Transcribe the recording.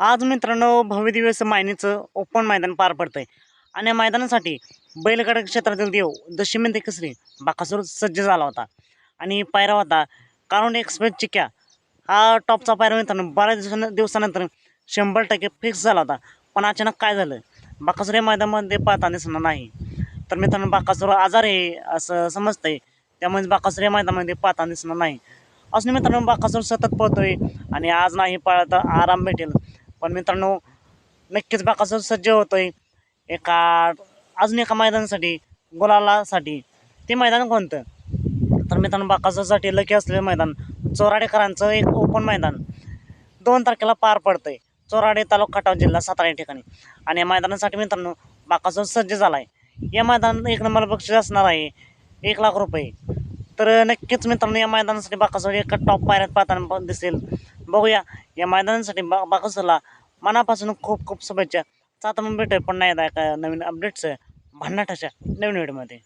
आज मित्रांनो भव्य दिवस मायनीचं ओपन मैदान पार पडतंय. आणि या मैदानासाठी बैलगाडा क्षेत्रातील देव दशमिंद कसरी बाकासूर सज्ज झाला होता. आणि पायरा होता कारुंड एक्सप्रेस चिक्या. हा टॉपचा पायरा मित्रांनो बऱ्याच दिवसान दिवसानंतर शंभर टक्के फिक्स झाला होता. पण अचानक काय झालं? बाकासूर या मैदानामध्ये पाहता दिसणार नाही. तर मित्रांनो बाकासूर आजार आहे असं समजतंय. त्यामुळे बाकासूर या मैदानामध्ये पाहता दिसणार नाही. असं मित्रांनो बाकासूर सतत पळतोय. आणि आज नाही पळला आराम भेटेल. पण मित्रांनो नक्कीच बाकासूर सज्ज होतोय. एका अजून एका मैदानासाठी गुलालासाठी. ते मैदान कोणतं? तर मित्रांनो बाकासूरसाठी लकी असलेलं मैदान चोराडेकरांचं एक ओपन मैदान. दोन तारखेला पार पडतं आहे चोराडे तालुका खटाव जिल्हा सातारा या ठिकाणी. आणि या मैदानासाठी मित्रांनो बाकासूर सज्ज झाला आहे या मैदानात एक नंबर बक्षीस असणार आहे एक लाख रुपये. तर नक्कीच मित्रांनो या मैदानासाठी बाकासूर एका टॉप पायऱ्यात पाहताना दिसेल. बघूया या मैदानासाठी बा बाकसला मनापासून खूप खूप शुभेच्छा. आता मग भेटूया पुन्हा एकदा एका नवीन अपडेट्स भन्नाटाच्या नवीन व्हिडिओमध्ये